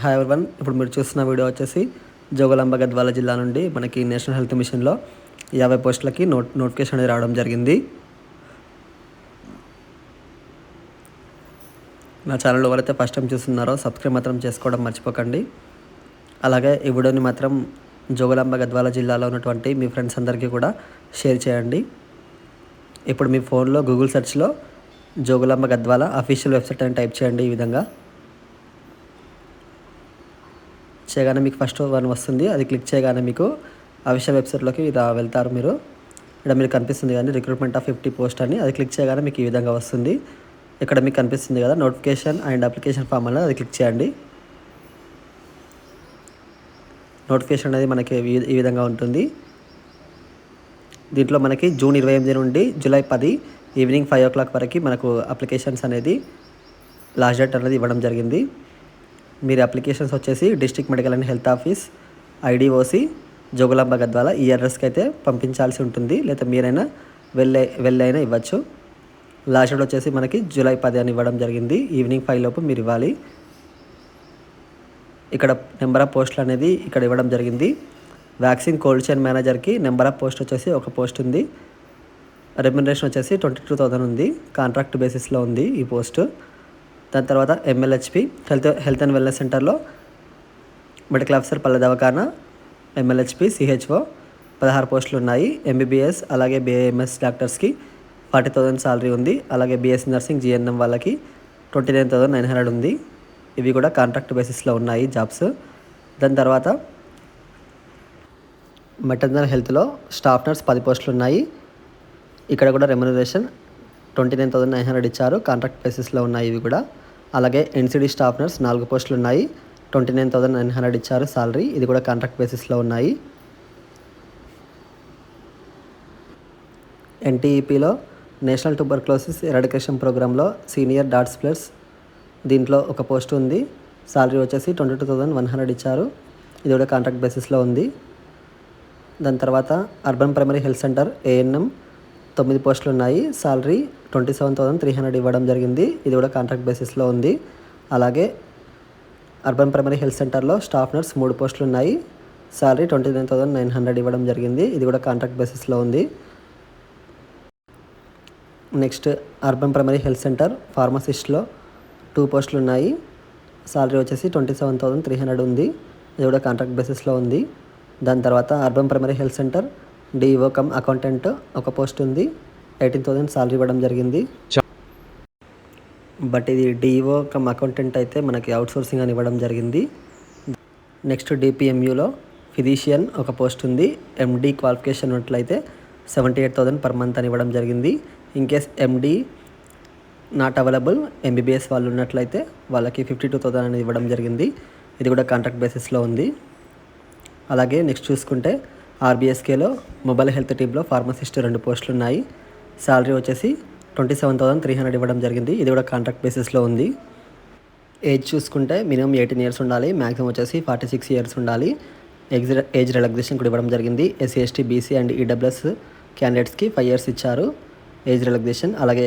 Hi everyone ఇప్పుడు మీరు చూస్తున్న వీడియో వచ్చేసి జోగులాంబ గద్వాల జిల్లా నుండి మనకి నేషనల్ హెల్త్ మిషన్లో యాభై పోస్టులకి నోట్ నోటిఫికేషన్ అనేది రావడం జరిగింది. నా ఛానల్ ఎవరైతే ఫస్ట్ టైం చూస్తున్నారో సబ్స్క్రైబ్ మాత్రం చేసుకోవడం మర్చిపోకండి. అలాగే ఈ వీడియోని మాత్రం జోగులాంబ గద్వాల జిల్లాలో ఉన్నటువంటి మీ ఫ్రెండ్స్ అందరికీ కూడా షేర్ చేయండి. ఇప్పుడు మీ ఫోన్లో గూగుల్ సెర్చ్లో జోగులాంబ గద్వాల అఫీషియల్ వెబ్సైట్ అని టైప్ చేయండి ఈ విధంగా. చేయగానే మీకు ఫస్ట్ వన్ వస్తుంది. అది క్లిక్ చేయగానే మీకు అఫీషియల్ వెబ్సైట్లోకి ఇలా వెళ్తారు మీరు. ఇక్కడ మీకు కనిపిస్తుంది కానీ రిక్రూట్మెంట్ ఆఫ్ ఫిఫ్టీ పోస్ట్ అని. అది క్లిక్ చేయగానే మీకు ఈ విధంగా వస్తుంది. ఇక్కడ మీకు కనిపిస్తుంది కదా నోటిఫికేషన్ అండ్ అప్లికేషన్ ఫామ్ అనేది అది క్లిక్ చేయండి. నోటిఫికేషన్ అనేది మనకి ఈ విధంగా ఉంటుంది. దీంట్లో మనకి జూన్ ఇరవై ఎనిమిది నుండి జూలై పది ఈవినింగ్ ఫైవ్ ఓ క్లాక్ వరకు మనకు అప్లికేషన్స్ అనేది లాస్ట్ డేట్ అనేది ఇవ్వడం జరిగింది. మీరు అప్లికేషన్స్ వచ్చేసి district medical and health office IDOC Jogulamba Gadwal ఈ అడ్రస్కి అయితే పంపించాల్సి ఉంటుంది. లేదా మీరైనా వెళ్ళే వెళ్ళైనా ఇవ్వచ్చు. లాస్ట్ డేట్ వచ్చేసి మనకి జూలై పది అని ఇవ్వడం జరిగింది. ఈవినింగ్ ఫైవ్ లోపు మీరు ఇవ్వాలి. ఇక్కడ నెంబర్ ఆఫ్ పోస్టులు అనేది ఇక్కడ ఇవ్వడం జరిగింది. వ్యాక్సిన్ కోల్డ్ చైన్ మేనేజర్కి నెంబర్ ఆఫ్ పోస్ట్ వచ్చేసి ఒక పోస్ట్ ఉంది. రెమ్యునరేషన్ వచ్చేసి ట్వంటీ టూ థౌసండ్ ఉంది. కాంట్రాక్ట్ బేసిస్లో ఉంది ఈ పోస్టు. దాని తర్వాత MLHP health health and wellness సెంటర్లో మెడికల్ ఆఫీసర్ పల్లె దవాఖానా ఎంఎల్హెచ్పి సిహెచ్ఓ పదహారు పోస్టులు ఉన్నాయి. ఎంబీబీఎస్ అలాగే బీఏఎంఎస్ డాక్టర్స్కి ఫార్టీ థౌసండ్ సాలరీ ఉంది. అలాగే బీఎస్సీ నర్సింగ్ జిఎన్ఎం వాళ్ళకి twenty nine thousand nine hundred ఉంది. ఇవి కూడా కాంట్రాక్ట్ బేసిస్లో ఉన్నాయి జాబ్స్ దాని తర్వాత మెటర్నల్ హెల్త్లో స్టాఫ్ నర్స్ పది పోస్టులు ఉన్నాయి. ఇక్కడ కూడా remuneration twenty nine thousand nine hundred ఇచ్చారు. కాంట్రాక్ట్ బేసిస్లో ఉన్నాయి ఇవి కూడా. అలాగే ఎన్సిడి స్టాఫ్ నర్స్ నాలుగు పోస్టులు ఉన్నాయి twenty nine thousand nine hundred ఇచ్చారు సాలరీ. ఇది కూడా కాంట్రాక్ట్ బేసిస్లో ఉన్నాయి. ఎన్టీఈపీలో నేషనల్ ట్యూబర్క్లోసిస్ ఎరాడికేషన్ ప్రోగ్రాంలో సీనియర్ డాట్స్ ప్లస్ దీంట్లో ఒక పోస్ట్ ఉంది. సాలరీ వచ్చేసి twenty two thousand one hundred ఇచ్చారు. ఇది కూడా కాంట్రాక్ట్ బేసిస్లో ఉంది. దాని తర్వాత urban primary health centre ANM. తొమ్మిది పోస్టులు ఉన్నాయి. Salary twenty seven thousand three hundred ఇవ్వడం జరిగింది. ఇది కూడా కాంట్రాక్ట్ బేసిస్లో ఉంది. అలాగే అర్బన్ ప్రైమరీ హెల్త్ సెంటర్లో స్టాఫ్ నర్స్ మూడు పోస్టులు ఉన్నాయి. Salary twenty nine thousand nine hundred ఇవ్వడం జరిగింది. ఇది కూడా కాంట్రాక్ట్ బేసిస్లో ఉంది. Next urban primary health centre ఫార్మసిస్ట్లో two పోస్టులు ఉన్నాయి. శాలరీ వచ్చేసి twenty seven thousand three hundred ఉంది. ఇది కూడా కాంట్రాక్ట్ బేసిస్లో ఉంది. దాని తర్వాత urban primary health centre DO cum accountant ఒక పోస్ట్ ఉంది. ఎయిటీన్ థౌసండ్ సాలరీ ఇవ్వడం జరిగింది. బట్ ఇది డిఓ కమ్ అకౌంటెంట్ అయితే మనకి అవుట్ సోర్సింగ్ అని ఇవ్వడం జరిగింది. నెక్స్ట్ డిపిఎంయూలో ఫిజిషియన్ ఒక పోస్ట్ ఉంది. ఎండి క్వాలిఫికేషన్ ఉన్నట్లయితే seventy eight thousand per month అని ఇవ్వడం జరిగింది. In case MD not available MBBS వాళ్ళు ఉన్నట్లయితే వాళ్ళకి ఫిఫ్టీ టూ థౌసండ్ అనేది ఇవ్వడం జరిగింది. ఇది కూడా కాంట్రాక్ట్ బేసిస్లో ఉంది. అలాగే నెక్స్ట్ చూసుకుంటే ఆర్బీఎస్కేలో మొబైల్ హెల్త్ టీంలో ఫార్మసిస్ట్ రెండు పోస్టులు ఉన్నాయి శాలరీ వచ్చేసి twenty seven thousand three hundred ఇవ్వడం జరిగింది. ఇది కూడా కాంట్రాక్ట్ బేసిస్లో ఉంది. ఏజ్ చూసుకుంటే మినిమం ఎయిటీన్ ఇయర్స్ ఉండాలి. మ్యాక్సిమం వచ్చేసి ఫార్టీ సిక్స్ ఇయర్స్ ఉండాలి. ఎగ్జ్ ఏజ్ రిలాక్సేషన్ కూడా ఇవ్వడం జరిగింది. SC ST BC and EWS క్యాండిడేట్స్కి ఫైవ్ ఇయర్స్ ఇచ్చారు. ఏజ్ రిలాక్సేషన్ అలాగే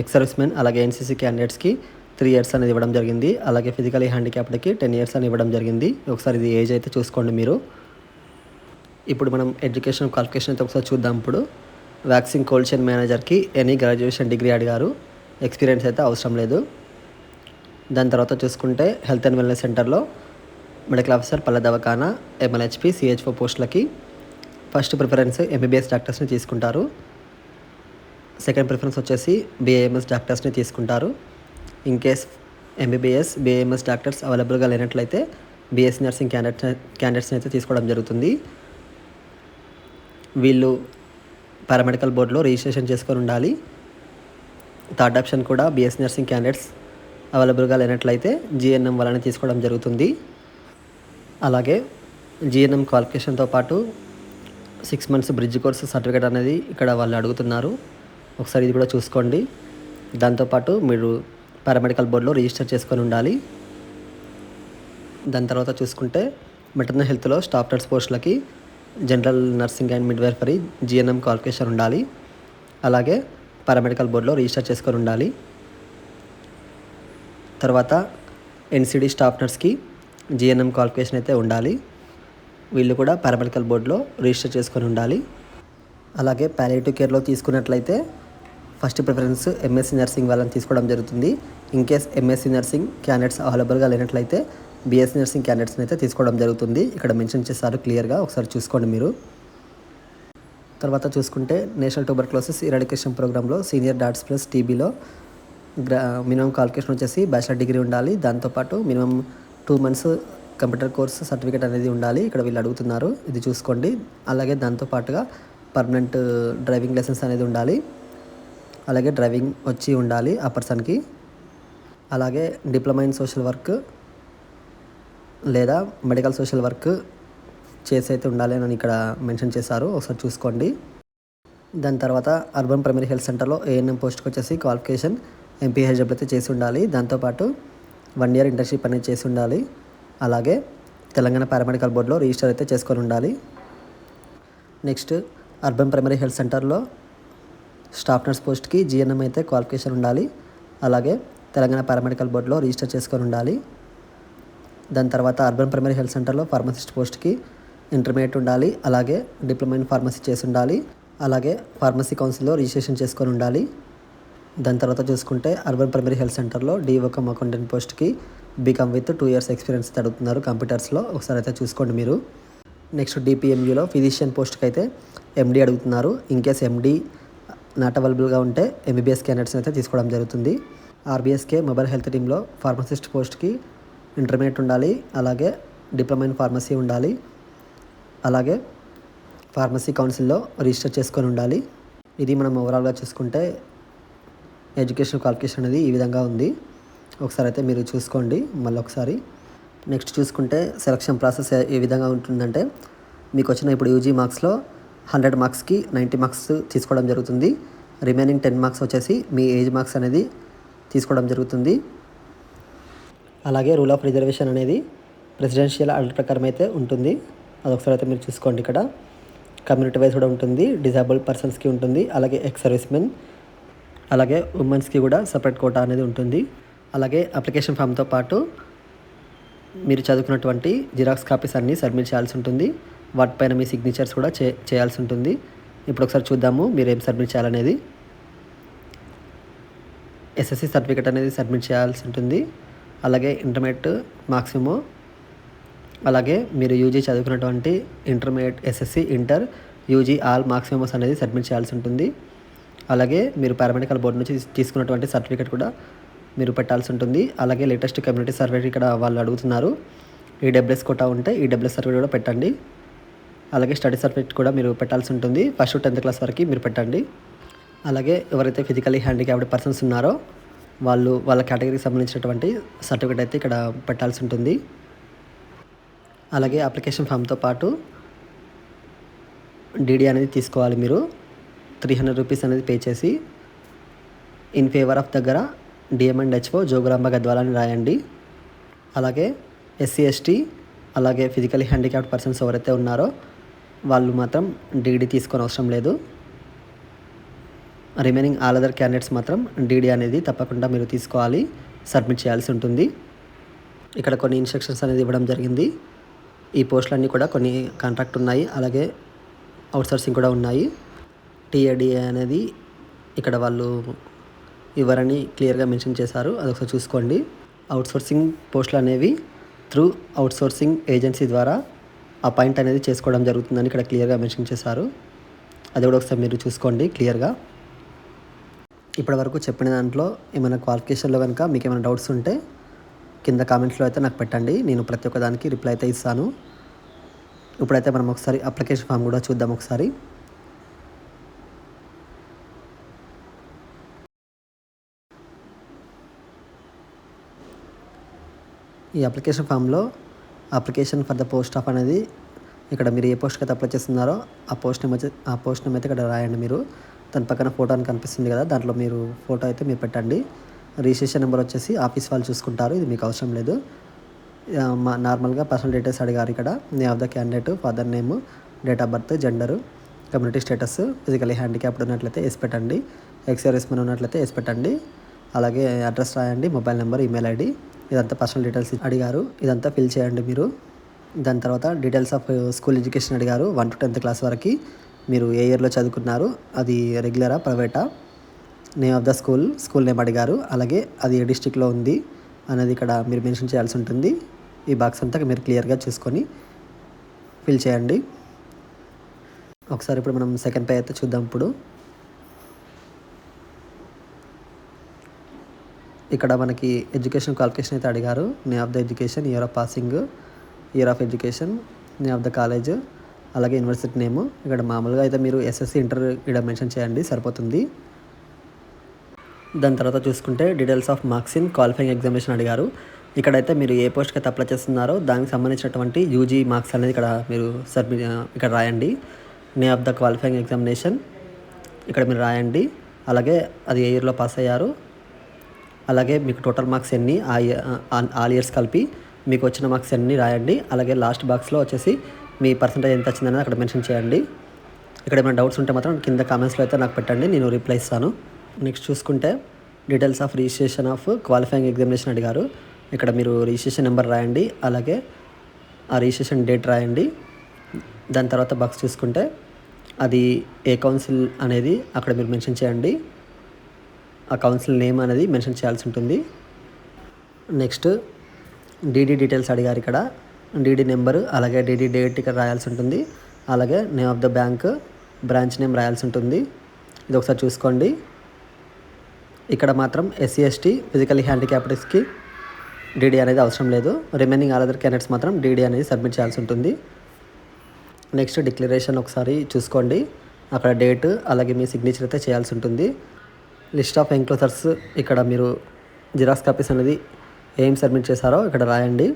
ఎక్స్ సర్వీస్మెన్ అలాగే ఎన్సీసీ క్యాండిడేట్స్కి త్రీ ఇయర్స్ అనేది ఇవ్వడం జరిగింది. అలాగే ఫిజికలీ హ్యాండిక్యాప్డ్కి టెన్ ఇయర్స్ అని ఇవ్వడం జరిగింది. ఒకసారి ఇది ఏజ్ అయితే చూసుకోండి మీరు. ఇప్పుడు మనం ఎడ్యుకేషన్ క్వాలిఫికేషన్ అయితే ఒకసారి చూద్దాం. ఇప్పుడు వ్యాక్సిన్ కోల్డ్ చైన్ మేనేజర్కి ఎనీ గ్రాడ్యుయేషన్ డిగ్రీ అడిగారు. ఎక్స్పీరియన్స్ అయితే అవసరం లేదు. దాని తర్వాత చూసుకుంటే హెల్త్ అండ్ వెల్నెస్ సెంటర్లో medical officer Palle Dawakhana MLHP CHO పోస్టులకి ఫస్ట్ ప్రిఫరెన్స్ ఎంబీబీఎస్ డాక్టర్స్ని తీసుకుంటారు. సెకండ్ ప్రిఫరెన్స్ వచ్చేసి బీఏఎంఎస్ డాక్టర్స్ని తీసుకుంటారు. In case MBBS BAMS doctors అవైలబుల్గా లేనట్లయితే బీఎస్సీ నర్సింగ్ క్యాండిడేట్స్ క్యాండిడేట్స్ని అయితే తీసుకోవడం జరుగుతుంది. వీళ్ళు పారామెడికల్ బోర్డులో రిజిస్ట్రేషన్ చేసుకొని ఉండాలి. థర్డ్ ఆప్షన్ కూడా బీఎస్సీ నర్సింగ్ క్యాండిడేట్స్ అవైలబుల్గా లేనట్లయితే జిఎన్ఎం వలన తీసుకోవడం జరుగుతుంది. అలాగే జిఎన్ఎం క్వాలిఫికేషన్తో పాటు six months bridge course certificate అనేది ఇక్కడ వాళ్ళు అడుగుతున్నారు. ఒకసారి ఇది కూడా చూసుకోండి. దాంతోపాటు మీరు పారామెడికల్ బోర్డులో రిజిస్టర్ చేసుకొని ఉండాలి. దాని తర్వాత చూసుకుంటే మెటర్నల్ హెల్త్లో స్టాఫ్ నర్స్ పోస్టులకి general nursing and midwifery GNM qualification ఉండాలి. అలాగే పారామెడికల్ బోర్డులో రిజిస్టర్ చేసుకొని ఉండాలి. తర్వాత ఎన్సిడి స్టాఫ్ నర్స్కి జిఎన్ఎం క్వాలిఫికేషన్ అయితే ఉండాలి. వీళ్ళు కూడా పారామెడికల్ బోర్డులో రిజిస్టర్ చేసుకొని ఉండాలి. అలాగే ప్యాలేటివ్ కేర్లో తీసుకున్నట్లయితే ఫస్ట్ ప్రిఫరెన్స్ ఎంఎస్సీ నర్సింగ్ వాళ్ళని తీసుకోవడం జరుగుతుంది. In case MSc nursing candidates అవైలబుల్గా లేనట్లయితే బిఎస్సీ నర్సింగ్ క్యాండిడేట్స్ని అయితే తీసుకోవడం జరుగుతుంది. ఇక్కడ మెన్షన్ చేస్తారు క్లియర్గా. ఒకసారి చూసుకోండి మీరు. తర్వాత చూసుకుంటే నేషనల్ ట్యూబర్క్లోసిస్ ఇరాడికేషన్ ప్రోగ్రాంలో సీనియర్ డాట్స్ ప్లస్ టీబీలో గ్రా మినిమం క్వాలిఫికేషన్ వచ్చేసి బ్యాచిలర్ డిగ్రీ ఉండాలి. దాంతోపాటు minimum two months computer course certificate అనేది ఉండాలి. ఇక్కడ వీళ్ళు అడుగుతున్నారు. ఇది చూసుకోండి. అలాగే దాంతోపాటుగా పర్మనెంట్ డ్రైవింగ్ లైసెన్స్ అనేది ఉండాలి. అలాగే డ్రైవింగ్ వచ్చి ఉండాలి ఆ పర్సన్కి. అలాగే డిప్లొమా ఇన్ సోషల్ వర్క్ లేదా మెడికల్ సోషల్ వర్క్ చేసి అయితే ఉండాలి అని ఇక్కడ మెన్షన్ చేశారు. ఒకసారి చూసుకోండి. దాని తర్వాత అర్బన్ ప్రైమరీ హెల్త్ సెంటర్లో ఏఎన్ఎం పోస్ట్కి వచ్చేసి క్వాలిఫికేషన్ ఎంపీహెచ్డబ్ల్యూ అయితే చేసి ఉండాలి. దాంతోపాటు వన్ ఇయర్ ఇంటర్న్షిప్ అనేది చేసి ఉండాలి. అలాగే తెలంగాణ పారామెడికల్ బోర్డులో రిజిస్టర్ అయితే చేసుకొని ఉండాలి. నెక్స్ట్ అర్బన్ ప్రైమరీ హెల్త్ సెంటర్లో స్టాఫ్ నర్స్ పోస్ట్కి జిఎన్ఎం అయితే క్వాలిఫికేషన్ ఉండాలి. అలాగే తెలంగాణ పారామెడికల్ బోర్డులో రిజిస్టర్ చేసుకొని ఉండాలి. దాని తర్వాత అర్బన్ ప్రైమరీ హెల్త్ సెంటర్లో ఫార్మసిస్ట్ పోస్ట్కి ఇంటర్మీడియట్ ఉండాలి అలాగే డిప్లొమా ఇన్ ఫార్మసీ చేసి ఉండాలి అలాగే ఫార్మసీ కౌన్సిల్లో రిజిస్ట్రేషన్ చేసుకొని ఉండాలి. దాని తర్వాత చూసుకుంటే అర్బన్ ప్రైమరీ హెల్త్ సెంటర్లో డిఓకమ్ అకౌంటెంట్ పోస్ట్కి BCom with two years experience అడుగుతున్నారు కంప్యూటర్స్లో. ఒకసారి అయితే చూసుకోండి మీరు. నెక్స్ట్ డిపిఎంయూలో ఫిజిషియన్ పోస్ట్కి అయితే ఎండీ అడుగుతున్నారు. ఇన్ కేస్ ఎండీ నాట్ అవైలబుల్గా ఉంటే ఎంబీబీఎస్ క్యాండిడేట్స్ని అయితే తీసుకోవడం జరుగుతుంది. ఆర్బీఎస్కే మొబైల్ హెల్త్ టీంలో ఫార్మసిస్ట్ పోస్ట్కి ఇంటర్మీడియట్ ఉండాలి అలాగే డిప్లొమా ఇన్ ఫార్మసీ ఉండాలి అలాగే ఫార్మసీ కౌన్సిల్లో రిజిస్టర్ చేసుకొని ఉండాలి. ఇది మనం ఓవరాల్గా చూసుకుంటే ఎడ్యుకేషన్ క్వాలిఫికేషన్ అనేది ఈ విధంగా ఉంది. ఒకసారి అయితే మీరు చూసుకోండి మళ్ళీ ఒకసారి నెక్స్ట్ చూసుకుంటే సెలక్షన్ ప్రాసెస్ ఏ- ఏ విధంగా ఉంటుందంటే మీకు వచ్చిన ఇప్పుడు యూజీ మార్క్స్లో హండ్రెడ్ మార్క్స్కి నైంటీ మార్క్స్ తీసుకోవడం జరుగుతుంది. రిమైనింగ్ టెన్ మార్క్స్ వచ్చేసి మీ ఏజ్ మార్క్స్ అనేది తీసుకోవడం జరుగుతుంది. అలాగే రూల్ ఆఫ్ రిజర్వేషన్ అనేది ప్రెసిడెన్షియల్ ఆర్డర్ ప్రకారం అయితే ఉంటుంది. అదొకసారి అయితే మీరు చూసుకోండి ఇక్కడ. కమ్యూనిటీ వైజ్ కూడా ఉంటుంది. డిజేబుల్ పర్సన్స్కి ఉంటుంది. అలాగే ఎక్స్ సర్వీస్ మెన్ అలాగే ఉమెన్స్కి కూడా సపరేట్ కోటా అనేది ఉంటుంది. అలాగే అప్లికేషన్ ఫామ్తో పాటు మీరు చదువుకున్నటువంటి జిరాక్స్ కాపీస్ అన్నీ సబ్మిట్ చేయాల్సి ఉంటుంది. వాటిపైన మీ సిగ్నేచర్స్ కూడా చే చేయాల్సి ఉంటుంది. ఇప్పుడు ఒకసారి చూద్దాము మీరు ఏం సబ్మిట్ చేయాలనేది. ఎస్ఎస్సి సర్టిఫికేట్ అనేది సబ్మిట్ చేయాల్సి ఉంటుంది. అలాగే ఇంటర్మీడియట్ మార్క్సిమో అలాగే మీరు యూజీ చదువుకున్నటువంటి intermediate SSC inter UG all marks memos అనేది సబ్మిట్ చేయాల్సి ఉంటుంది. అలాగే మీరు పారామెడికల్ బోర్డు నుంచి తీసుకున్నటువంటి సర్టిఫికేట్ కూడా మీరు పెట్టాల్సి ఉంటుంది. అలాగే లేటెస్ట్ కమ్యూనిటీ సర్వే ఇక్కడ వాళ్ళు అడుగుతున్నారు. ఈడబ్ల్యూఎస్ కోటా ఉంటే ఈడబ్ల్యూఎస్ సర్వే కూడా పెట్టండి. అలాగే స్టడీ సర్టిఫికేట్ కూడా మీరు పెట్టాల్సి ఉంటుంది. ఫస్ట్ టెన్త్ క్లాస్ వరకు మీరు పెట్టండి. అలాగే ఎవరైతే ఫిజికలీ హ్యాండిక్యాప్డ్ పర్సన్స్ ఉన్నారో వాళ్ళు వాళ్ళ కేటగిరీకి సంబంధించినటువంటి సర్టిఫికేట్ అయితే ఇక్కడ పెట్టాల్సి ఉంటుంది. అలాగే అప్లికేషన్ ఫామ్తో పాటు డీడీ అనేది తీసుకోవాలి మీరు. త్రీ హండ్రెడ్ రూపీస్ అనేది పే చేసి ఇన్ ఫేవర్ ఆఫ్ దగ్గర డిఎం అండ్ హెచ్ఓ జోగులాంబ గద్వాలని రాయండి. అలాగే ఎస్సీ ఎస్టీ అలాగే ఫిజికలీ హ్యాండిక్యాప్డ్ పర్సన్స్ ఎవరైతే ఉన్నారో వాళ్ళు మాత్రం డిగ్రీ తీసుకొని అవసరం లేదు. రిమైనింగ్ ఆల్ అదర్ క్యాండిడేట్స్ మాత్రం డీడీ అనేది తప్పకుండా మీరు తీసుకోవాలి సబ్మిట్ చేయాల్సి ఉంటుంది. ఇక్కడ కొన్ని ఇన్స్ట్రక్షన్స్ అనేది ఇవ్వడం జరిగింది. ఈ పోస్టులన్నీ కూడా కొన్ని కాంట్రాక్ట్ ఉన్నాయి అలాగే అవుట్సోర్సింగ్ కూడా ఉన్నాయి. టీఏడిఏ అనేది ఇక్కడ వాళ్ళు ఇవ్వరని క్లియర్గా మెన్షన్ చేశారు అదొకసారి చూసుకోండి. అవుట్సోర్సింగ్ పోస్టులు అనేవి త్రూ అవుట్సోర్సింగ్ ఏజెన్సీ ద్వారా అపాయింట్ అనేది చేసుకోవడం జరుగుతుందని ఇక్కడ క్లియర్గా మెన్షన్ చేశారు. అది కూడా ఒకసారి మీరు చూసుకోండి క్లియర్గా. ఇప్పటి వరకు చెప్పిన దాంట్లో ఏమైనా క్వాలిఫికేషన్లో కనుక మీకు ఏమైనా డౌట్స్ ఉంటే కింద కామెంట్స్లో అయితే నాకు పెట్టండి. నేను ప్రతి ఒక్క దానికి రిప్లై అయితే ఇస్తాను. ఇప్పుడైతే మనం ఒకసారి అప్లికేషన్ ఫామ్ కూడా చూద్దాం ఒకసారి. ఈ అప్లికేషన్ ఫామ్లో application for the post of అనేది ఇక్కడ మీరు ఏ పోస్ట్కి అయితే అప్లై చేస్తున్నారో ఆ పోస్ట్ నేమ్ వచ్చి ఆ పోస్ట్ నేమ్ అయితే ఇక్కడ రాయండి మీరు. దాని పక్కన ఫోటో అని కనిపిస్తుంది కదా దాంట్లో మీరు ఫోటో అయితే మీరు పెట్టండి. రిజిస్ట్రేషన్ నెంబర్ వచ్చేసి ఆఫీస్ వాళ్ళు చూసుకుంటారు ఇది మీకు అవసరం లేదు. మా నార్మల్గా పర్సనల్ డీటెయిల్స్ అడిగారు ఇక్కడ. Name of the candidate father name date of birth gender community status physically handicapped ఉన్నట్లయితే వేసి పెట్టండి. ఎక్స్ఆర్ఎస్ మన ఉన్నట్లయితే వేసి పెట్టండి. అలాగే అడ్రస్ రాయండి మొబైల్ నెంబర్ ఈమెయిల్ ఐడి ఇదంతా పర్సనల్ డీటెయిల్స్ అడిగారు. ఇదంతా ఫిల్ చేయండి మీరు. దాని తర్వాత డీటెయిల్స్ ఆఫ్ స్కూల్ ఎడ్యుకేషన్ అడిగారు వన్ టు టెన్త్ క్లాస్ వరకు. మీరు ఏ ఇయర్లో చదువుకున్నారు? అది రెగ్యులరా? ప్రైవేటా? Name of the school school name అడిగారు. అలాగే అది ఏ డిస్టిక్లో ఉంది అనేది ఇక్కడ మీరు మెన్షన్ చేయాల్సి ఉంటుంది. ఈ బాక్స్ అంతా మీరు క్లియర్గా చూసుకొని ఫిల్ చేయండి. ఒకసారి ఇప్పుడు మనం సెకండ్ పే అయితే చూద్దాం ఇప్పుడు. ఇక్కడ మనకి ఎడ్యుకేషన్ క్వాలిఫికేషన్ అయితే అడిగారు. Name of the education year of passing year of education name of the college అలాగే యూనివర్సిటీ నేమ్. ఇక్కడ మామూలుగా అయితే మీరు ఎస్ఎస్సి ఇంటర్ ఇక్కడ మెన్షన్ చేయండి సరిపోతుంది. దాని తర్వాత చూసుకుంటే details of marks in qualifying examination అడిగారు. ఇక్కడైతే మీరు ఏ పోస్ట్కి అయితే అప్లై చేస్తున్నారో దానికి సంబంధించినటువంటి యూజీ మార్క్స్ అనేది ఇక్కడ మీరు సబ్మిట్ ఇక్కడ రాయండి. నే ఆఫ్ ద క్వాలిఫైయింగ్ ఎగ్జామినేషన్ ఇక్కడ మీరు రాయండి. అలాగే అది ఏ ఇయర్లో పాస్ అయ్యారు. అలాగే మీకు టోటల్ మార్క్స్ ఎన్ని ఆ ఆల్ ఇయర్స్ కలిపి మీకు వచ్చిన మార్క్స్ ఎన్ని రాయండి. అలాగే లాస్ట్ బాక్స్లో వచ్చేసి మీ పర్సంటేజ్ ఎంత వచ్చిందనేది అక్కడ మెన్షన్ చేయండి. ఇక్కడ ఏమైనా డౌట్స్ ఉంటే మాత్రం కింద కామెంట్స్లో అయితే నాకు పెట్టండి నేను రిప్లై ఇస్తాను. నెక్స్ట్ చూసుకుంటే details of registration of qualifying examination అడిగారు. ఇక్కడ మీరు రిజిస్ట్రేషన్ నెంబర్ రాయండి అలాగే ఆ రిజిస్ట్రేషన్ డేట్ రాయండి. దాని తర్వాత బాక్స్ చూసుకుంటే అది ఏ కౌన్సిల్ అనేది అక్కడ మీరు మెన్షన్ చేయండి. ఆ కౌన్సిల్ నేమ్ అనేది మెన్షన్ చేయాల్సి ఉంటుంది. నెక్స్ట్ డీడీ డీటెయిల్స్ అడిగారు ఇక్కడ. డీడీ నెంబరు అలాగే డీడీ డేట్ ఇక్కడ రాయాల్సి ఉంటుంది. అలాగే name of the bank branch name రాయాల్సి ఉంటుంది. ఇది ఒకసారి చూసుకోండి. ఇక్కడ మాత్రం ఎస్సీ ఎస్టీ ఫిజికల్ హ్యాండిక్యాప్డ్స్కి డీడీ అనేది అవసరం లేదు. రిమైనింగ్ ఆల్ అదర్ క్యాండిడేట్స్ మాత్రం డీడీ అనేది సబ్మిట్ చేయాల్సి ఉంటుంది. నెక్స్ట్ డిక్లరేషన్ ఒకసారి చూసుకోండి. అక్కడ డేట్ అలాగే మీ సిగ్నేచర్ అయితే చేయాల్సి ఉంటుంది. లిస్ట్ ఆఫ్ ఎంక్లోజర్స్ ఇక్కడ మీరు జిరాక్స్ కాపీస్ అనేది ఏం సబ్మిట్ చేశారో ఇక్కడ రాయండి.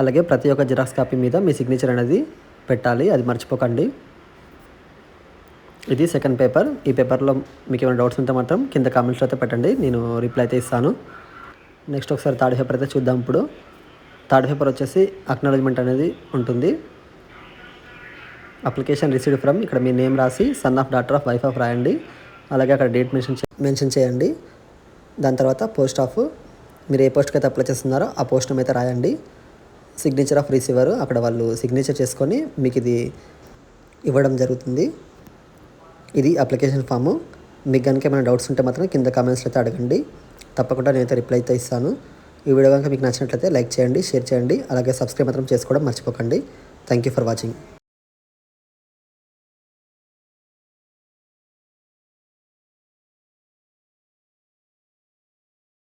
అలాగే ప్రతి ఒక్క జిరాక్స్ కాపీ మీద మీ సిగ్నేచర్ అనేది పెట్టాలి అది మర్చిపోకండి. ఇది సెకండ్ పేపర్ ఈ పేపర్లో మీకు ఏమైనా డౌట్స్ ఉంటే మాత్రం కింద కామెంట్స్లో అయితే పెట్టండి నేను రిప్లై అయితే ఇస్తాను. నెక్స్ట్ ఒకసారి థర్డ్ పేపర్ అయితే చూద్దాం ఇప్పుడు. థర్డ్ పేపర్ వచ్చేసి అక్నాలజ్మెంట్ అనేది ఉంటుంది. అప్లికేషన్ రిసీవ్డ్ ఫ్రమ్ ఇక్కడ మీ నేమ్ రాసి son of daughter of wife of రాయండి. అలాగే అక్కడ డేట్ మెన్షన్ మెన్షన్ చేయండి. దాని తర్వాత పోస్ట్ ఆఫ్ మీరు ఏ పోస్ట్కి అయితే అప్లై చేస్తున్నారో ఆ పోస్ట్ అయితే రాయండి. సిగ్నేచర్ ఆఫ్ రిసీవర్ అక్కడ వాళ్ళు సిగ్నేచర్ చేసుకొని మీకు ఇది ఇవ్వడం జరుగుతుంది. ఇది అప్లికేషన్ ఫాము మీకు కనుక ఏమైనా డౌట్స్ ఉంటే మాత్రం కింద కామెంట్స్లో అయితే అడగండి. తప్పకుండా నేనైతే రిప్లై అయితే ఇస్తాను. ఈ వీడియో కనుక మీకు నచ్చినట్లయితే లైక్ చేయండి షేర్ చేయండి. అలాగే సబ్స్క్రైబ్ మాత్రం చేసుకోవడం మర్చిపోకండి. Thank you for watching